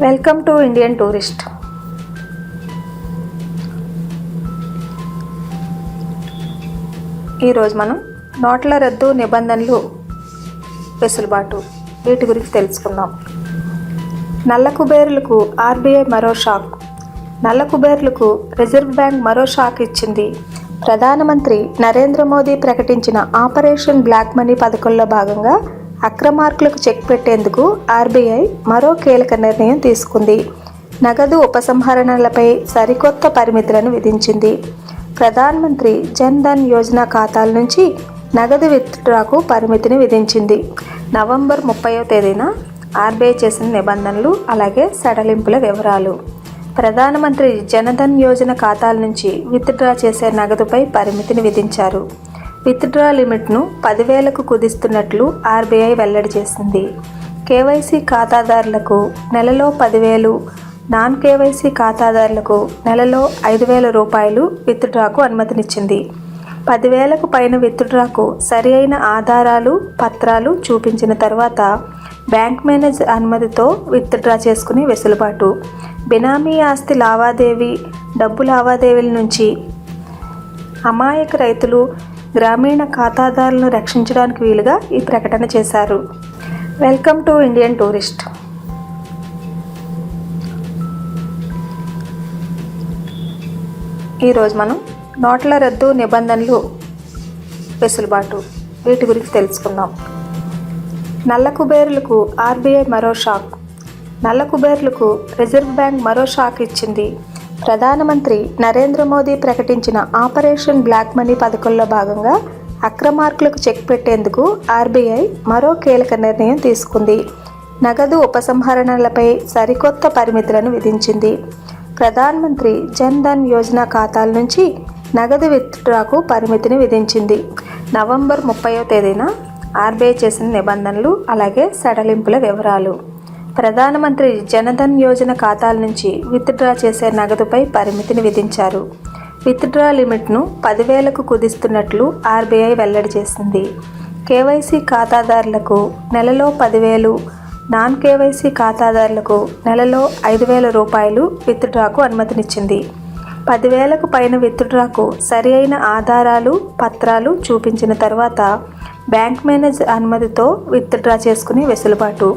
Welcome to Indian tourist ఈరోజు మనం నోట్ల రద్దు నిబంధనలు వెసులుబాటు. వీటి గురించి తెలుసుకుందాం. నల్ల కుబేరులకు ఆర్బీఐ మరో షాక్. నల్ల కుబేరులకు రిజర్వ్ బ్యాంక్ మరో షాక్ ఇచ్చింది. ప్రధానమంత్రి నరేంద్ర మోదీ ప్రకటించిన ఆపరేషన్ బ్లాక్ మనీ పథకంలో భాగంగా అక్రమార్కులకు చెక్ పెట్టేందుకు ఆర్బీఐ మరో కీలక నిర్ణయం తీసుకుంది. నగదు ఉపసంహరణలపై సరికొత్త పరిమితులను విధించింది. ప్రధానమంత్రి జన్ ధన్ యోజన ఖాతాల నుంచి నగదు విత్డ్రాకు పరిమితిని విధించింది. నవంబర్ ముప్పయో తేదీన ఆర్బీఐ చేసిన నిబంధనలు అలాగే సడలింపుల వివరాలు. ప్రధానమంత్రి జనధన్ యోజన ఖాతాల నుంచి విత్డ్రా చేసే నగదుపై పరిమితిని విధించారు. విత్డ్రా లిమిట్ను పదివేలకు కుదిస్తున్నట్లు ఆర్బీఐ వెల్లడి చేసింది. కేవైసీ ఖాతాదారులకు నెలలో పదివేలు నాన్ కేవైసీ ఖాతాదారులకు నెలలో ఐదు వేల రూపాయలు విత్డ్రాకు అనుమతినిచ్చింది. పదివేలకు పైన విత్డ్రాకు సరి అయిన ఆధారాలు పత్రాలు చూపించిన తర్వాత బ్యాంక్ మేనేజర్ అనుమతితో విత్డ్రా చేసుకునే వెసులుబాటు. బినామీ ఆస్తి లావాదేవీ డబ్బు లావాదేవీల నుంచి అమాయక రైతులు గ్రామీణ ఖాతాదారులను రక్షించడానికి వీలుగా ఈ ప్రకటన చేశారు. Welcome to Indian tourist. ఈరోజు మనం నోట్ల రద్దు నిబంధనలు వెసులుబాటు వీటి గురించి తెలుసుకుందాం. నల్ల కుబేరులకు ఆర్బీఐ మరో షాక్. నల్ల కుబేరులకు రిజర్వ్ బ్యాంక్ మరో షాక్ ఇచ్చింది. ప్రధానమంత్రి నరేంద్ర మోదీ ప్రకటించిన ఆపరేషన్ బ్లాక్ మనీ పథకంలో భాగంగా అక్రమార్కులకు చెక్ పెట్టేందుకు ఆర్బీఐ మరో కీలక నిర్ణయం తీసుకుంది. నగదు ఉపసంహరణలపై సరికొత్త పరిమితులను విధించింది. ప్రధానమంత్రి జన్ ధన్ యోజన ఖాతాల నుంచి నగదు విత్డ్రాకు పరిమితిని విధించింది. నవంబర్ ముప్పయో తేదీన ఆర్బీఐ చేసిన నిబంధనలు అలాగే సడలింపుల వివరాలు. ప్రధానమంత్రి జనధన్ యోజన ఖాతాల నుంచి విత్డ్రా చేసే నగదుపై పరిమితిని విధించారు. విత్డ్రా లిమిట్ను పదివేలకు కుదిస్తున్నట్లు ఆర్బీఐ వెల్లడి చేసింది. కేవైసీ ఖాతాదారులకు నెలలో పదివేలు నాన్ కేవైసీ ఖాతాదారులకు నెలలో ఐదు వేల రూపాయలు విత్డ్రాకు అనుమతినిచ్చింది. పదివేలకు పైన విత్డ్రాకు సరి అయిన ఆధారాలు పత్రాలు చూపించిన తర్వాత బ్యాంక్ మేనేజర్ అనుమతితో విత్డ్రా చేసుకునే వెసులుబాటు.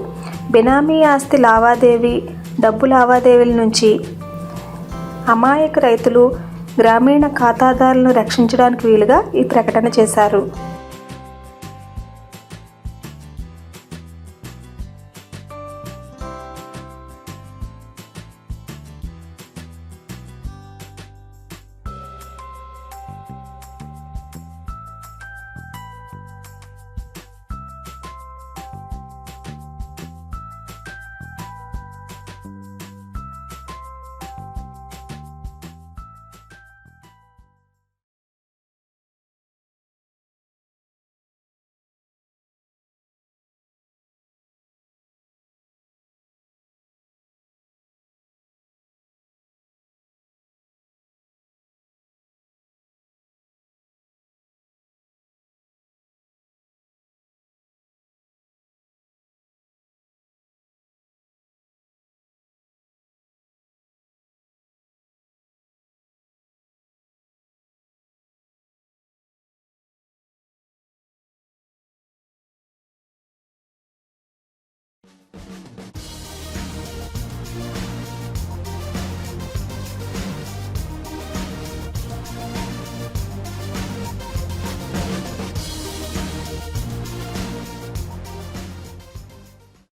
బినామీ ఆస్తి లావాదేవీ డబ్బు లావాదేవీల నుంచి అమాయక రైతులు గ్రామీణ ఖాతాదారులను రక్షించడానికి వీలుగా ఈ ప్రకటన చేశారు.